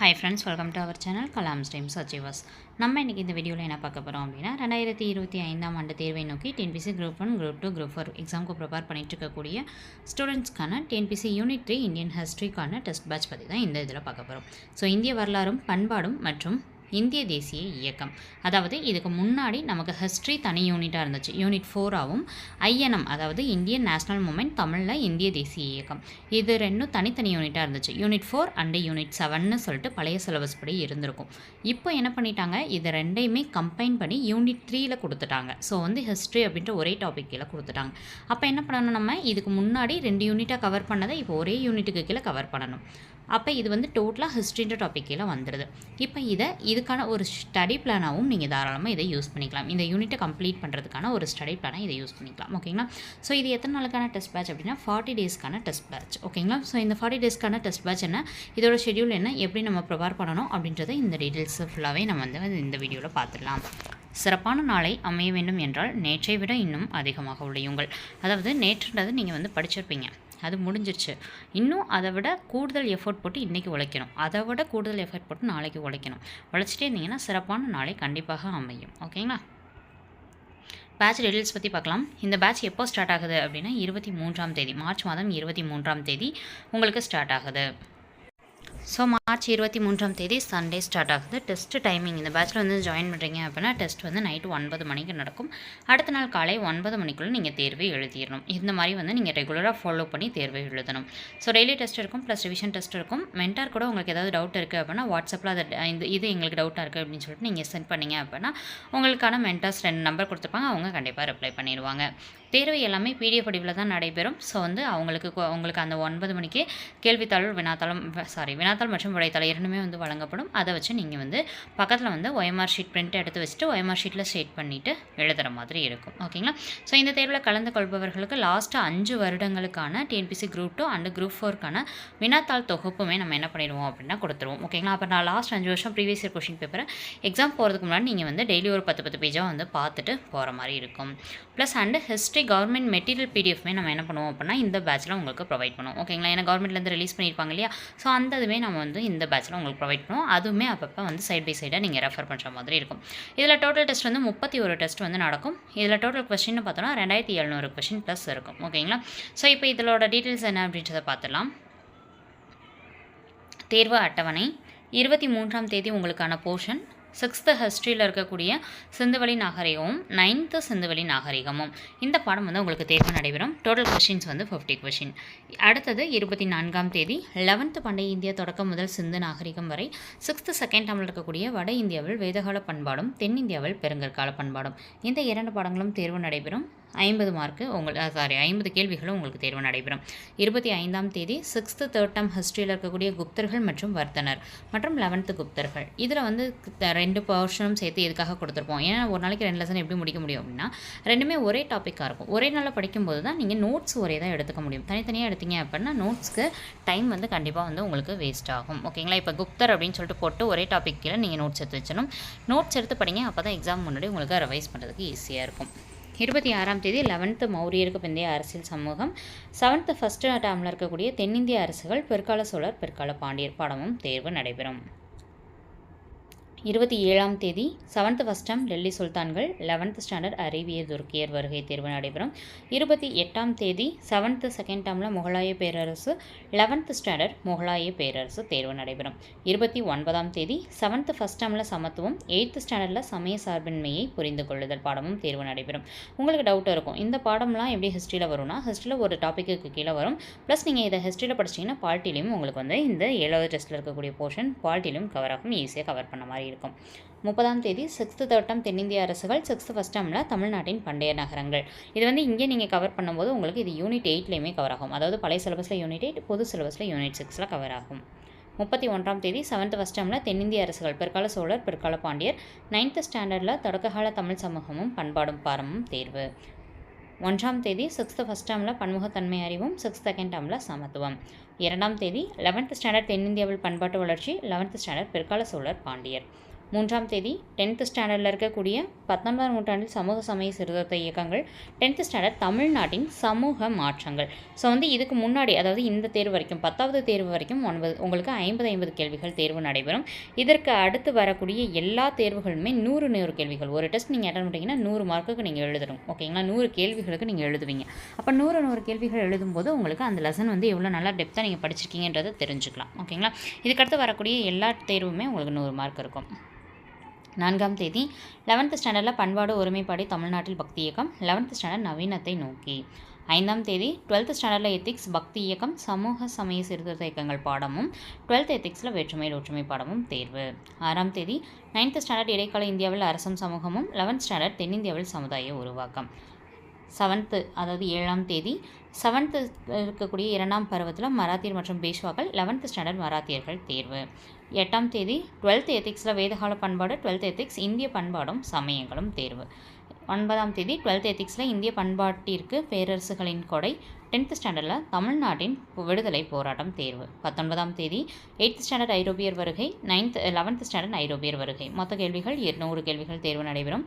Hi friends welcome to our channel Kalam steams achievers நம்ம இன்றைக்கி இந்த வீடியோவில் என்ன பார்க்க போகிறோம் அப்படின்னா ரெண்டாயிரத்தி இருபத்தி ஐந்தாம் ஆண்டு தேர்வை நோக்கி TNPSC group one group two group four எக்ஸாமுக்கு ப்ரிப்பேர் பண்ணிட்டு இருக்கக்கூடிய ஸ்டூடெண்ட்ஸ்க்கான டிஎன்பிசி யூனிட் த்ரீ இந்தியன் ஹிஸ்ட்ரிக்கான டெஸ்ட் பேட்ச் பற்றி தான் இந்த இதில் பார்க்க போகிறோம் ஸோ இந்திய வரலாறும் பண்பாடும் மற்றும் இந்திய தேசிய இயக்கம். அதாவது இதுக்கு முன்னாடி நமக்கு ஹிஸ்ட்ரி தனி யூனிட்டாக இருந்துச்சு. யூனிட் ஃபோராகவும் ஐஎன்எம் அதாவது இந்தியன் நேஷனல் மூமெண்ட் தமிழில் இந்திய தேசிய இயக்கம். இது ரெண்டும் தனித்தனி யூனிட்டாக இருந்துச்சு. யூனிட் ஃபோர் அண்டு யூனிட் செவன்னு சொல்லிட்டு பழைய சிலபஸ் படி இருந்திருக்கும். இப்போ என்ன பண்ணிட்டாங்க? இது ரெண்டையுமே கம்பைன் பண்ணி யூனிட் த்ரீயில் கொடுத்துட்டாங்க. ஸோ வந்து ஹிஸ்ட்ரி அப்படின்ற ஒரே டாபிக் கீழே கொடுத்துட்டாங்க. அப்போ என்ன பண்ணணும் நம்ம? இதுக்கு முன்னாடி ரெண்டு யூனிட்டாக கவர் பண்ணதை இப்போ ஒரே யூனிட்டுக்கு கீழே கவர் பண்ணணும். அப்போ இது வந்து டோட்டலாக ஹிஸ்ட்ரின்ற டாப்பிக்கில் வந்துடுது இப்போ இதை இதுக்கான ஒரு ஸ்டடி பிளானாகவும் நீங்கள் தாராளமாக இதை யூஸ் பண்ணிக்கலாம். இந்த யூனிட்டை கம்ப்ளீட் பண்ணுறதுக்கான ஒரு ஸ்டடி பிளானாக இதை யூஸ் பண்ணிக்கலாம். ஓகேங்களா ஸோ இது எத்தனை நாளுக்கான டெஸ்ட் பேட்ச் அப்படின்னா ஃபார்ட்டி டேஸ்க்கான டெஸ்ட் பேட்ச் ஓகேங்களா ஸோ இந்த ஃபார்ட்டி டேஸ்க்கான டெஸ்ட் பேட்ச் என்ன? இதோட ஷெடியூல் என்ன? எப்படி நம்ம ப்ரிப்பேர் பண்ணணும்? அப்படின்றத இந்த டீட்டெயில்ஸ் ஃபுல்லாகவே நம்ம வந்து இந்த வீடியோவில் பார்த்துடலாம். சிறப்பான நாளை அமைய வேண்டும் என்றால் நேற்றை விட இன்னும் அதிகமாக உழையுங்கள். அதாவது நேற்றுன்றது நீங்கள் வந்து படிச்சிருப்பீங்க. அது முடிஞ்சிருச்சு. இன்னும் அதை விட கூடுதல் எஃபர்ட் போட்டு இன்றைக்கி உழைக்கணும். அதை விட கூடுதல் எஃபர்ட் போட்டு நாளைக்கு உழைக்கணும். உழைச்சிட்டே இருந்தீங்கன்னா சிறப்பான நாளை கண்டிப்பாக அமையும். ஓகேங்களா பேட்ச் டீட்டெயில்ஸ் பற்றி பார்க்கலாம். இந்த பேட்ச் எப்போ ஸ்டார்ட் ஆகுது அப்படின்னா இருபத்தி மூன்றாம் தேதி. மார்ச் மாதம் இருபத்தி மூன்றாம் தேதி உங்களுக்கு ஸ்டார்ட் ஆகுது. ஸோ மார்ச் இருபத்தி மூன்றாம் தேதி சண்டே ஸ்டார்ட் ஆகுது. டெஸ்ட் டைமிங் இந்த பேட்சில் வந்து ஜாயின் பண்ணுறீங்க அப்படின்னா டெஸ்ட் வந்து நைட்டு ஒன்பது மணிக்கு நடக்கும். அடுத்த நாள் காலை ஒன்பது மணிக்குள்ளே நீங்கள் தேர்வை எழுதிடணும் இந்த மாதிரி வந்து நீங்கள் ரெகுலராக ஃபாலோ பண்ணி தேர்வை எழுதணும். ஸோ டெய்லி டெஸ்ட் இருக்கும் ப்ளஸ் ரிவிஷன் டெஸ்ட் இருக்கும். மென்டார் கூட உங்களுக்கு ஏதாவது டவுட் இருக்குது அப்படின்னா வாட்ஸ்அப்பில் அதை இந்த இது எங்களுக்கு டவுட்டாக இருக்குது அப்படின்னு சொல்லிட்டு நீங்கள் சென்ட் பண்ணீங்க அப்படின்னா உங்களுக்கான மென்டார்ஸ் ரெண்டு நம்பர் கொடுத்துருப்பாங்க. அவங்க கண்டிப்பாக ரிப்ளை பண்ணிடுவாங்க. தேர்வு எல்லாமே பிடிஎஃப் வடிவில் தான் நடைபெறும். ஸோ வந்து அவங்களுக்கு உங்களுக்கு அந்த ஒன்பது மணிக்கு கேள்வித்தாள் வினாத்தாளம் சாரி வினாத்தாள் மற்றும் விடைத்தாள் இரண்டுமே வந்து வழங்கப்படும். அதை வச்சு நீங்கள் வந்து பக்கத்தில் வந்து ஒயம்ஆர் ஷீட் பிரிண்ட் எடுத்து வச்சுட்டு ஒயம்ஆர் ஷீட்டில் ஸ்டேட் பண்ணிவிட்டு எழுதுகிற மாதிரி இருக்கும். ஓகேங்களா ஸோ இந்த தேர்வில் கலந்து கொள்பவர்களுக்கு லாஸ்ட்டு அஞ்சு வருடங்களுக்கான TNPSC group two and group ஃபோருக்கான வினாத்தாள் தொகுப்புமே நம்ம என்ன பண்ணிடுவோம் அப்படின்னா கொடுத்துருவோம். ஓகேங்களா அப்போ நான் லாஸ்ட் அஞ்சு வருஷம் ப்ரீவியஸ் இயர் கொஷின் பேப்பரை எக்ஸாம் போகிறதுக்கு முன்னாடி நீங்கள் வந்து டெய்லி ஒரு பத்து பத்து பேஜாக வந்து பார்த்துட்டு போகிற மாதிரி இருக்கும். Plus and history government material பிடிஎஃப்மே நம்ம என்ன பண்ணுவோம் அப்படின்னா இந்த பேட்சில் உங்களுக்கு ப்ரொவைட் பண்ணுவோம். ஓகேங்களா ஏன்னா கவர்மெண்ட்லேருந்து ரிலீஸ் பண்ணியிருப்பாங்க இல்லையா? ஸோ அந்த இதுவே நம்ம வந்து இந்த பேட்சில் உங்களுக்கு ப்ரொவைட் பண்ணுவோம். அதுவுமே அப்பப்போ வந்து சைட் பை சைடாக நீங்கள் ரெஃபர் பண்ணுற மாதிரி இருக்கும். இதில் டோட்டல் டெஸ்ட் வந்து முப்பத்தி ஒரு டெஸ்ட் வந்து நடக்கும். இதில் டோட்டல் கொஸ்டின் பார்த்தோன்னா ரெண்டாயிரத்தி எழுநூறு கொஸ்டின் ப்ளஸ் இருக்கும். ஓகேங்களா ஸோ இப்போ இதோட டீட்டெயில்ஸ் என்ன அப்படின்றத பார்த்துடலாம். தேர்வு அட்டவணை இருபத்தி மூன்றாம் தேதி உங்களுக்கான போர்ஷன் சிக்ஸ்த்து ஹிஸ்ட்ரியில் இருக்கக்கூடிய சிந்துவெளி நாகரிகமும் நைன்த்து சிந்துவெளி நாகரிகமும். இந்த பாடம் வந்து உங்களுக்கு தேர்வு நடைபெறும். டோட்டல் கொஷின்ஸ் வந்து ஃபிஃப்டி கொஷின் அடுத்தது இருபத்தி நான்காம் தேதி லெவன்த்து பண்டைய இந்தியா தொடக்கம் முதல் சிந்து நாகரிகம் வரை சிக்ஸ்த்து செகண்ட் டேமில் இருக்கக்கூடிய வட இந்தியாவில் வேதகால பண்பாடும் தென்னிந்தியாவில் பெருங்கற்கால பண்பாடும். இந்த இரண்டு பாடங்களும் தேர்வு நடைபெறும். ஐம்பது மார்க்கு உங்கள் சாரி ஐம்பது கேள்விகளும் உங்களுக்கு தேர்வு நடைபெறும். இருபத்தி ஐந்தாம் தேதி சிக்ஸ்த்து தேர்ட் டேம் ஹிஸ்ட்ரியில் இருக்கக்கூடிய குப்தர்கள் மற்றும் வர்த்தனர் மற்றும் லெவன்த்து குப்தர்கள். இதில் வந்து ரெண்டு போர்ஷனும் சேர்த்து எதுக்காக கொடுத்துருப்போம்? ஏன்னா ஒரு நாளைக்கு ரெண்டு லெசன் எப்படி முடிக்க முடியும் அப்படின்னா ரெண்டுமே ஒரே டாப்பிக்காக இருக்கும். ஒரே நாளில் படிக்கும்போது தான் நீங்கள் நோட்ஸ் ஒரே தான் எடுத்துக்க முடியும். தனித்தனியாக எடுத்தீங்க அப்படின்னா நோட்ஸ்க்கு டைம் வந்து கண்டிப்பாக வந்து உங்களுக்கு வேஸ்ட் ஆகும். ஓகேங்களா இப்போ குப்தர் அப்படின்னு சொல்லிட்டு போட்டு ஒரே டாப்பிக்கில் நீங்கள் நோட்ஸ் எடுத்து வச்சணும் நோட்ஸ் எடுத்து படிங்க அப்போ தான் எக்ஸாம் முன்னாடி உங்களுக்கு ரிவைஸ் பண்ணுறதுக்கு ஈஸியாக இருக்கும். இருபத்தி ஆறாம் தேதி லெவன்த்து மௌரியருக்கு பிந்தைய அரசியல் சமூகம் செவன்த்து ஃபஸ்ட்டு டேமில் இருக்கக்கூடிய தென்னிந்திய அரசுகள் பிற்கால சோழர் பிற்கால பாண்டியர் பாடமும் தேர்வு நடைபெறும். இருபத்தி ஏழாம் தேதி செவன்த் ஃபஸ்ட் டெல்லி சுல்தான்கள் லெவன்த்து ஸ்டாண்டர்ட் அரேபிய துருக்கியர் வருகை தேர்வு நடைபெறும். இருபத்தி எட்டாம் தேதி செவன்த்து செகண்ட் டேர்மில் முகலாய பேரரசு லெவன்த்து ஸ்டாண்டர்ட் முகலாய பேரரசு தேர்வு நடைபெறும். இருபத்தி ஒன்பதாம் தேதி செவன்த்து ஃபஸ்ட் டேர்மில் சமத்துவம் எயித்து ஸ்டாண்டர்டில் சமய சார்பின்மையை புரிந்து கொள்ளுதல் பாடமும் தேர்வு நடைபெறும். உங்களுக்கு டவுட் இருக்கும் இந்த பாடம்லாம் எப்படி ஹிஸ்ட்ரியில் வரும்னா ஹிஸ்ட்ரியில் ஒரு டாப்பிக்கு கீழே வரும். ப்ளஸ் நீங்கள் இதை ஹிஸ்ட்ரியில் படிச்சிங்கன்னா பால்ட்டிலையும் உங்களுக்கு வந்து இந்த ஏழாவது டெஸ்ட்டில் இருக்கக்கூடிய போர்ஷன் பால்ட்டிலையும் கவர் ஆகும் ஈஸியாக கவர் பண்ண மாதிரி இருக்கும் முப்பதாம் தேதி சிக்ஸ்த்து தேர்ட்டம் தென்னிந்திய அரசுகள் சிக்ஸ்த்து ஃபஸ்ட் டேமில் தமிழ்நாட்டின் பண்டைய நகரங்கள். இது வந்து இங்கே நீங்கள் கவர் பண்ணும்போது உங்களுக்கு இது யூனிட் எயிட்லேயுமே கவர் ஆகும். அதாவது பழைய சிலபஸில் யூனிட் எயிட் பொது சிலபஸில் யூனிட் சிக்ஸில் கவர் ஆகும். முப்பத்தி ஒன்றாம் தேதி செவன்த் ஃபஸ்ட் டேமில் தென்னிந்திய அரசுகள் பிற்கால சோழர் பிற்கால பாண்டியர் நைன்த்து ஸ்டாண்டர்டில் தொடக்ககால தமிழ் சமூகமும் பண்பாடும் பாரமும் தேர்வு. ஒன்றாம் தேதி சிக்ஸ்த்து ஃபஸ்ட் டேமில் பன்முகத்தன்மை அறிவும் சிக்ஸ்த் செகண்ட் டேமில் சமத்துவம். இரண்டாம் தேதி லெவன்த் ஸ்டாண்டர்ட் தென்னிந்தியாவில் பண்பாட்டு வளர்ச்சி லெவன்த் ஸ்டாண்டர்ட் பிற்கால சோழர் பாண்டியர். மூன்றாம் தேதி டென்த்து ஸ்டாண்டர்டில் இருக்கக்கூடிய பத்தொன்பதாம் நூற்றாண்டில் சமூக சமய சீர்திருத்த இயக்கங்கள் டென்த்து ஸ்டாண்டர்ட் தமிழ்நாட்டின் சமூக மாற்றங்கள். ஸோ வந்து இதுக்கு முன்னாடி அதாவது இந்த தேர்வு வரைக்கும் பத்தாவது தேர்வு வரைக்கும் ஒன்பது உங்களுக்கு ஐம்பது ஐம்பது கேள்விகள் தேர்வு நடைபெறும். இதற்கு அடுத்து வரக்கூடிய எல்லா தேர்வுகளுமே நூறு நூறு கேள்விகள். ஒரு டெஸ்ட் நீங்கள் அட்டன் பண்ணிங்கன்னா நூறு மார்க்குக்கு நீங்கள் எழுதணும். ஓகேங்களா நூறு கேள்விகளுக்கு நீங்கள் எழுதுவீங்க. அப்போ நூறு நூறு கேள்விகள் எழுதும்போது உங்களுக்கு அந்த லெசன் வந்து எவ்வளோ நல்லா டெப்த்தாக நீங்கள் படிச்சிருக்கீங்கன்றதை தெரிஞ்சுக்கலாம். ஓகேங்களா இதுக்கடுத்து வரக்கூடிய எல்லா தேர்வுமே உங்களுக்கு நூறு மார்க் இருக்கும். நான்காம் தேதி லெவன்த்து ஸ்டாண்டர்டில் பண்பாடு ஒருமைப்பாடு தமிழ்நாட்டில் பக்தி இயக்கம் லெவன்த்து ஸ்டாண்டர்ட் நவீனத்தை நோக்கி. ஐந்தாம் தேதி டுவெல்த்து ஸ்டாண்டர்டில் எத்திக்ஸ் பக்தி இயக்கம் சமூக சமய சீர்திருத்த இயக்கங்கள் பாடமும் டுவெல்த் எத்திக்ஸில் வேற்றுமையில் ஒற்றுமை பாடமும் தேர்வு. ஆறாம் தேதி நைன்த்து ஸ்டாண்டர்ட் இடைக்கால இந்தியாவில் அரசும் சமூகமும் லெவன்த் ஸ்டாண்டர்ட் தென்னிந்தியாவில் சமுதாய உருவாக்கம். செவன்த்து அதாவது ஏழாம் தேதி. செவன்த்து இருக்கக்கூடிய இரண்டாம் பருவத்தில் மராத்தியர் மற்றும் பேஷ்வாக்கள் லெவன்த்து ஸ்டாண்டர்ட் மராத்தியர்கள் தேர்வு. எட்டாம் தேதி டுவெல்த் எத்திக்ஸில் வேதகால பண்பாடு டுவெல்த் எத்திக்ஸ் இந்திய பண்பாடும் சமயங்களும் தேர்வு. ஒன்பதாம் தேதி டுவெல்த் எத்திக்ஸில் இந்திய பண்பாட்டிற்கு பேரரசுகளின் கொடை டென்த்து ஸ்டாண்டர்டில் தமிழ்நாட்டின் விடுதலை போராட்டம் தேர்வு. பத்தொன்பதாம் தேதி எயித் ஸ்டாண்டர்ட் ஐரோப்பியர் வருகை நைன்த் லெவன்த் ஸ்டாண்டர்ட் ஐரோப்பியர் வருகை. மொத்த கேள்விகள் இருநூறு கேள்விகள் தேர்வு நடைபெறும்.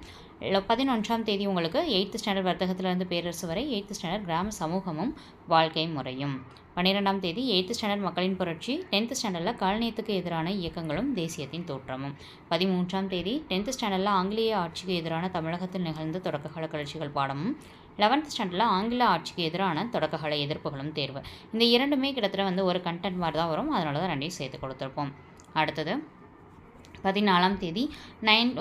பதினொன்றாம் தேதி உங்களுக்கு எயித்து ஸ்டாண்டர்ட் வர்த்தகத்திலிருந்து பேரரசு வரை எயித்து ஸ்டாண்டர்ட் கிராம சமூகமும் வாழ்க்கை முறையும். பன்னிரெண்டாம் தேதி எயித்து ஸ்டாண்டர்ட் மக்களின் புரட்சி டென்த்து ஸ்டாண்டர்டில் காலனியத்துக்கு எதிரான இயக்கங்களும் தேசியத்தின் தோற்றமும். பதிமூன்றாம் தேதி டென்த்து ஸ்டாண்டர்டில் ஆங்கிலேய ஆட்சிக்கு எதிரான தமிழகத்தில் நிகழ்ந்த தொடக்ககால கிளர்ச்சிகள் பாடமும் லெவன்த் ஸ்டாண்டர்டில் ஆங்கில ஆட்சிக்கு எதிரான தொடக்ககால எதிர்ப்புகளும் தேர்வு. இந்த இரண்டுமே கிட்டத்தட்ட வந்து ஒரு கண்டென்ட் மாதிரி தான் வரும். அதனால தான் ரெண்டையும் சேர்த்து கொடுத்துருப்போம். அடுத்தது பதினாலாம் தேதி நைன்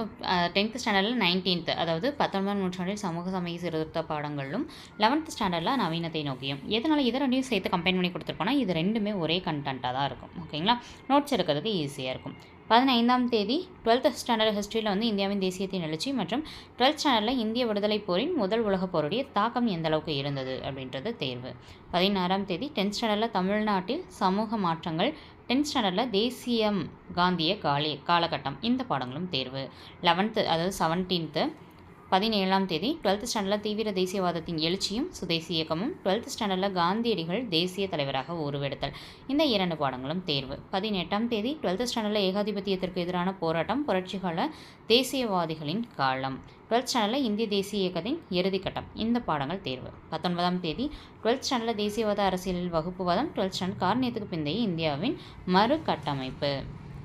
டென்த் ஸ்டாண்டர்டில் நைன்டீன்த் அதாவது பத்தொன்பதாம் நூற்றாண்டில் சமூக சமய சீர்திருத்த பாடங்களும் லெவன்த் ஸ்டாண்டர்டில் நவீனத்தை நோக்கியும். எதனால் இதை ரெண்டையும் சேர்த்து கம்பைன் பண்ணி கொடுத்துருப்போம்னா இது ரெண்டுமே ஒரே கண்டென்ட்டாக தான் இருக்கும். ஓகேங்களா நோட்ஸ் எடுக்கிறதுக்கு ஈஸியாக இருக்கும். பதினைந்தாம் தேதி டுவெல்த் ஸ்டாண்டர்ட் ஹிஸ்ட்ரியில் வந்து இந்தியாவின் தேசியத்தின் எழுச்சி மற்றும் டுவெல்த் ஸ்டாண்டர்டில் இந்திய விடுதலை போரின் முதல் உலகப் போருடைய தாக்கம் எந்த அளவுக்கு இருந்தது அப்படின்றது தேர்வு. பதினாறாம் தேதி டென்த் ஸ்டாண்டர்டில் தமிழ்நாட்டில் சமூக மாற்றங்கள் டென்த் ஸ்டாண்டர்டில் தேசியம் காந்திய காலி காலகட்டம் இந்த பாடங்களும் தேர்வு. லெவன்த்து அதாவது செவன்டீன்த்து பதினேழாம் தேதி டுவெல்த் ஸ்டாண்டர்டில் தீவிர தேசியவாதத்தின் எழுச்சியும் சுதேசி இயக்கமும் டுவெல்த் ஸ்டாண்டர்டில் காந்தியடிகள் தேசிய தலைவராக உருவெடுத்தல். இந்த இரண்டு பாடங்களும் தேர்வு. பதினெட்டாம் தேதி டுவெல்த் ஸ்டாண்டர்டில் ஏகாதிபத்தியத்திற்கு எதிரான போராட்டம் புரட்சிகால தேசியவாதிகளின் காலம். டுவெல்த் ஸ்டாண்டர்டில் இந்திய தேசிய இயக்கத்தின் இறுதிக்கட்டம். இந்த பாடங்கள் தேர்வு. பத்தொன்பதாம் தேதி டுவெல்த் ஸ்டாண்டர்டில் தேசியவாத அரசியலில் வகுப்புவாதம் டுவெல்த் ஸ்டாண்டர்ட் கார்னியத்துக்கு பிந்தைய இந்தியாவின் மறுகட்டமைப்பு.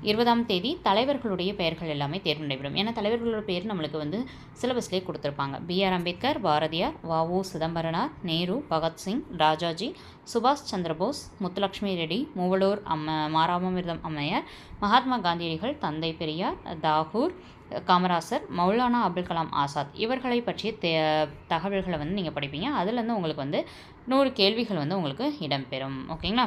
இருபதாம் தேதி தலைவர்களுடைய பெயர்கள் எல்லாமே தேர்வு நடைபெறும். ஏன்னா தலைவர்களோட பேர் நம்மளுக்கு வந்து சிலபஸ்லேயே கொடுத்துருப்பாங்க. பிஆர் அம்பேத்கர் பாரதியார் வஉ சிதம்பரனார் நேரு பகத்சிங் ராஜாஜி சுபாஷ் சந்திரபோஸ் முத்துலட்சுமி ரெட்டி மூவலூர் அம்ம மாராமமிர்தம் அம்மையார் மகாத்மா காந்தியடிகள் தந்தை பெரியார் தாகூர் காமராசர் மௌலானா அப்துல் கலாம் ஆசாத். இவர்களை பற்றிய தே தகவல்களை வந்து நீங்கள் படிப்பீங்க. அதுலேருந்து உங்களுக்கு வந்து நூறு கேள்விகள் வந்து உங்களுக்கு இடம்பெறும். ஓகேங்களா?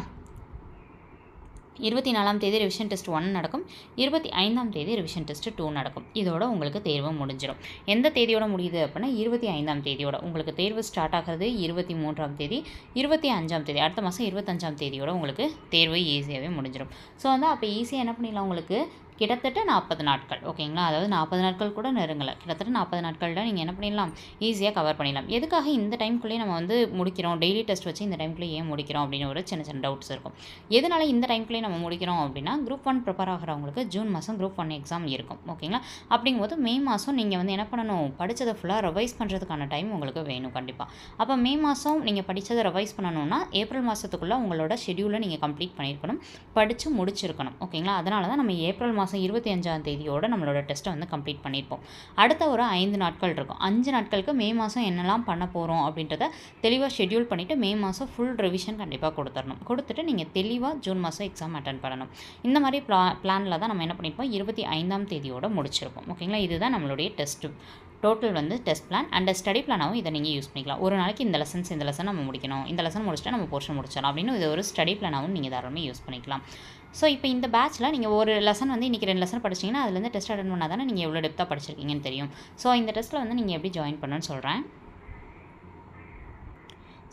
இருபத்தி நாலாம் தேதி ரிவிஷன் டெஸ்ட் ஒன் நடக்கும். இருபத்தி ஐந்தாம் தேதி ரிவிஷன் டெஸ்ட் டூ நடக்கும். இதோட உங்களுக்கு தேர்வு முடிஞ்சிடும் எந்த தேதியோட முடியுது அப்படின்னா இருபத்தி ஐந்தாம் தேதியோட. உங்களுக்கு தேர்வு ஸ்டார்ட் ஆகிறது இருபத்தி மூன்றாம் தேதி இருபத்தி அஞ்சாம் தேதி. அடுத்த மாதம் இருபத்தஞ்சாம் தேதியோட உங்களுக்கு தேர்வு ஈஸியாகவே முடிஞ்சிடும் ஸோ வந்து அப்போ ஈஸியாக என்ன பண்ணிடலாம் உங்களுக்கு? கிட்டத்தட்ட நாற்பது நாட்கள் ஓகேங்களா? அதாவது நாற்பது நாட்கள் கூட நெருங்கலை. கிட்டத்தட்ட நாற்பது நாட்களில் நீங்கள் என்ன பண்ணிடலாம்? ஈஸியாக கவர் பண்ணிடலாம். எதுக்காக இந்த டைம்குள்ளேயே நம்ம வந்து முடிக்கிறோம்? டெய்லி டெஸ்ட் வச்சு இந்த டைம்குள்ளேயே ஏன் முடிக்கிறோம்? அப்படின்னு ஒரு சின்ன சின்ன டவுட்ஸ் இருக்கும். எதனால் இந்த டைம்குள்ளேயே நம்ம முடிக்கிறோம் அப்படின்னா குரூப் ஒன் ப்ரிப்பேர் ஆகிறவங்களுக்கு ஜூன் மாதம் குரூப் ஒன் எக்ஸாம் இருக்கும் ஓகேங்களா? அப்படிங்கும்போது மே மாதம் நீங்கள் வந்து என்ன பண்ணணும்? படித்ததை ஃபுல்லாக ரிவைஸ் பண்ணுறதுக்கான டைம் உங்களுக்கு வேணும் கண்டிப்பாக அப்போ மே மாதம் நீங்கள் படித்ததை ரிவைஸ் பண்ணணும்னா ஏப்ரல் மாதத்துக்குள்ளே உங்களோட ஷெடியூலை நீங்கள் கம்ப்ளீட் பண்ணியிருக்கணும். படித்து முடிச்சிருக்கணும் ஓகேங்களா? அதனால தான் நம்ம ஏப்ரல் மாதம் இருபத்தி அஞ்சாம் தேதியோட நம்மளோட டெஸ்ட்டை வந்து கம்ப்ளீட் பண்ணியிருப்போம். அடுத்த ஒரு ஐந்து நாட்கள் இருக்கும். அஞ்சு நாட்களுக்கு மே மாதம் என்னெல்லாம் பண்ண போகிறோம் அப்படின்றத தெளிவாக ஷெட்யூல் பண்ணிவிட்டு மே மாதம் ஃபுல் ரிவிஷன் கண்டிப்பாக கொடுத்துடணும். கொடுத்துட்டு நீங்கள் தெளிவாக ஜூன் மாதம் எக்ஸாம் அட்டன் பண்ணணும். இந்த மாதிரி ப்ளா பிளானில் தான் நம்ம என்ன பண்ணியிருப்போம்? இருபத்தி ஐந்தாம் தேதியோட முடிச்சிருப்போம். ஓகேங்களா இதுதான் நம்மளுடைய டெஸ்ட்டு டோட்டல் வந்து டெஸ்ட் பிளான் அண்ட் ஸ்டடி பிளானாகவும் இதை நீங்கள் யூஸ் பண்ணிக்கலாம். ஒரு நாளைக்கு இந்த லெசன்ஸ் இந்த லெசன் நம்ம முடிக்கணும். இந்த லெசன் முடிச்சுட்டு நம்ம போர்ஷன் முடிச்சிடலாம் அப்படின்னு இது ஒரு ஸ்டடி பிளானாகவும் நீங்கள் தாராளமாக யூஸ் பண்ணிக்கலாம். ஸோ இப்போ இந்த பேட்ச்சில் நீங்கள் ஒரு லெசன் வந்து இன்றைக்கி ரெண்டு லெசன் படிச்சிங்கன்னா அதுலேருந்து டெஸ்ட் அட்டன் பண்ணால் தானே நீங்கள் எவ்வளோ டெப்த்தாக படிச்சிருக்கீங்கன்னு தெரியும். ஸோ இந்த டெஸ்ட்டில் வந்து நீங்கள் எப்படி ஜாயின் பண்ணணும்னு சொல்கிறேன்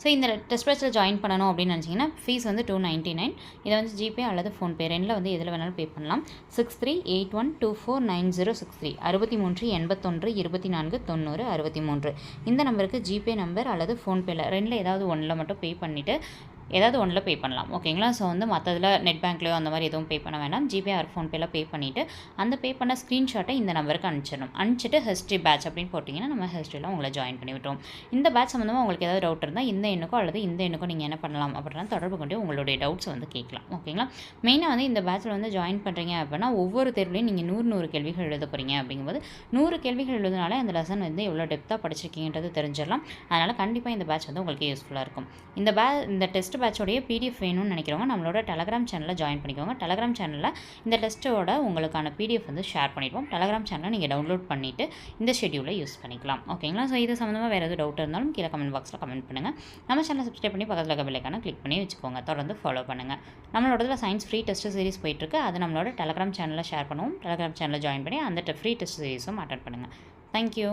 ஸோ இந்த டெஸ்ட் பேட்சில் ஜாயின் பண்ணணும் அப்படின்னு நினச்சிங்கன்னா ஃபீஸ் வந்து டூ நைன்ட்டி நைன் இதை வந்து ஜிபே அல்லது ஃபோன்பே ரெண்டில் வந்து எதில் வேணாலும் பே பண்ணலாம். Six three eight one two four nine zero six three அறுபத்தி மூன்று எண்பத்தொன்று இருபத்தி நான்கு தொண்ணூறு அறுபத்தி மூன்று. இந்த நம்பருக்கு ஜிபே நம்பர் அல்லது ஃபோன்பேயில் ரெண்டில் ஏதாவது ஒன்றில் மட்டும் பே பண்ணிவிட்டு ஏதாவது ஒன்றில் பே பண்ணலாம். ஓகேங்களா? ஸோ வந்து மற்றதில் நெட் பேங்க்லேயோ அந்த மாதிரி எதுவும் பே பண்ண வேணாம். ஜிபே ஆர் ஃபோன்பேல பே பண்ணிவிட்டு அந்த பே பண்ண ஸ்க்ரீன்ஷாட்டை இந்த நம்பருக்கு அனுப்பிச்சிடணும். அனுப்பிச்சிட்டு ஹிஸ்ட்ரி பேட்ச் அப்படின்னு போட்டிங்கன்னா நம்ம ஹிஸ்ட்ரியில் உங்களை ஜாயின் பண்ணி விட்டோம் இந்த பேட்ச் சம்மந்தமாக உங்களுக்கு ஏதாவது டவுட் இருந்தால் இந்த எண்ணுக்கோ அல்லது இந்த எண்ணுக்கோ நீங்கள் என்ன பண்ணலாம் அப்படின்னா தொடர்பு கொண்டு உங்களுடைய டவுட்ஸ் வந்து கேட்கலாம். ஓகேங்களா? மெயினாக வந்து இந்த பேட்சில் வந்து ஜாயின் பண்ணுறீங்க அப்படின்னா ஒவ்வொரு தேர்வுலையும் நீங்கள் நூறு நூறு கேள்விகள் எழுத போகிறீங்க அப்படிங்கும்போது நூறு கேள்விகள் எழுதுனாலே அந்த லெசன் வந்து எவ்வளோ டெப்த்தாக படிச்சிருக்கீங்கன்றது தெரிஞ்சிடலாம். அதனால் கண்டிப்பாக இந்த பேட்ச் வந்து உங்களுக்கு யூஸ்ஃபுல்லாக இருக்கும். இந்த பே இந்த டெஸ்ட் பேட்சோடைய பிடிஎஃப் வேணும்னு நினைக்கிறவங்க நம்மளோட டெலகிராம் சேனலில் ஜாயின் பண்ணிக்கோங்க. டெலகிராம் சேனலில் இந்த டெஸ்ட்டோட உங்களுக்கான பிடிஎஃப் வந்து ஷேர் பண்ணிடுவோம். டெலகிராம் சேனலை நீங்கள் டவுன்லோட் பண்ணிவிட்டு இந்த ஷெடியூலை யூஸ் பண்ணிக்கலாம். ஓகேங்களா ஸோ இது சம்மந்தமாக வேறு எதுவும் டவுட் இருந்தாலும் கீழே கமெண்ட் பாக்ஸில் கமெண்ட் பண்ணுங்கள் நம்ம சேனலை சப்ஸ்கிரைப் பண்ணி பக்கத்தில் இருக்க பெல்லைக்கான கிளிக் பண்ணி வச்சுக்கோங்க. தொடர்ந்து ஃபாலோ பண்ணுங்கள் நம்மளோட இதில் சயின்ஸ் ஃப்ரீ டெஸ்ட் சீரிஸ் போயிட்டுருக்கு. அது நம்மளோட டெலகிராம் சேனலில் ஷேர் பண்ணுவோம். டெலகிராம் சேனலில் ஜாயின் பண்ணி அந்த ஃப்ரீ டெஸ்ட் சீரிஸும் அட்டன் பண்ணுங்கள் தேங்க்யூ